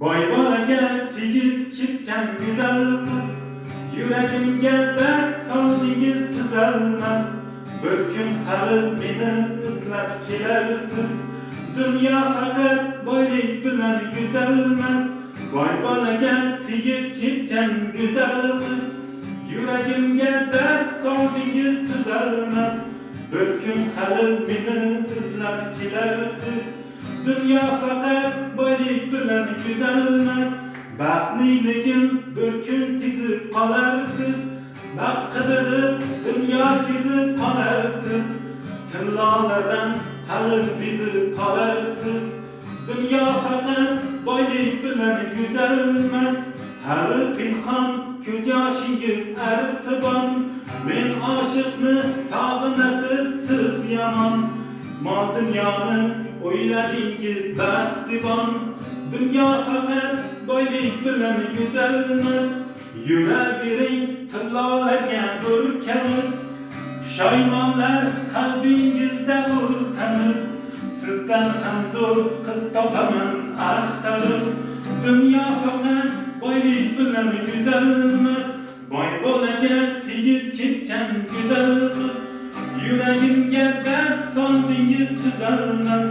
Boy bolaga tegib ketgan go'zal qiz Yuragimga dard soldingiz tuzalmas Bir kun hali meni izlab kelarsiz Dunyo faqat boylik bilan go'zalmas Boy bolaga tegib ketgan go'zal qiz Yuragimga dard soldingiz tuzalmas Bir kun hali meni izlab kelarsiz Dünya fakat boylik bilan güzelmez. Baxtliligim bir kun sezib qolarsiz Baxt qidirib dunyo kezib qolarsiz Tillolardan hali bezib qolarsiz Dunyo faqat boylik bilan güzelmez. Hali pinhon ko'z yoshingiz artibon Men oshiqni yomon Dunyoni o'yladingiz baxtibon Dunyo faqat boylik bilan go'zalmas Yuravering tillolarga burkanib Pushaymonlar qalbingizda o'rtanib Sizdan ham zo'r qiz topaman axtarib Dunyo faqat boylik bilan go'zalmas Boy bolaga tegib Yuragimga dard soldingiz tuzalmas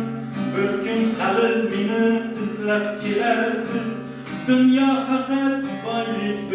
Bir kun hali meni izlab kelarsiz Dunyo faqat boylik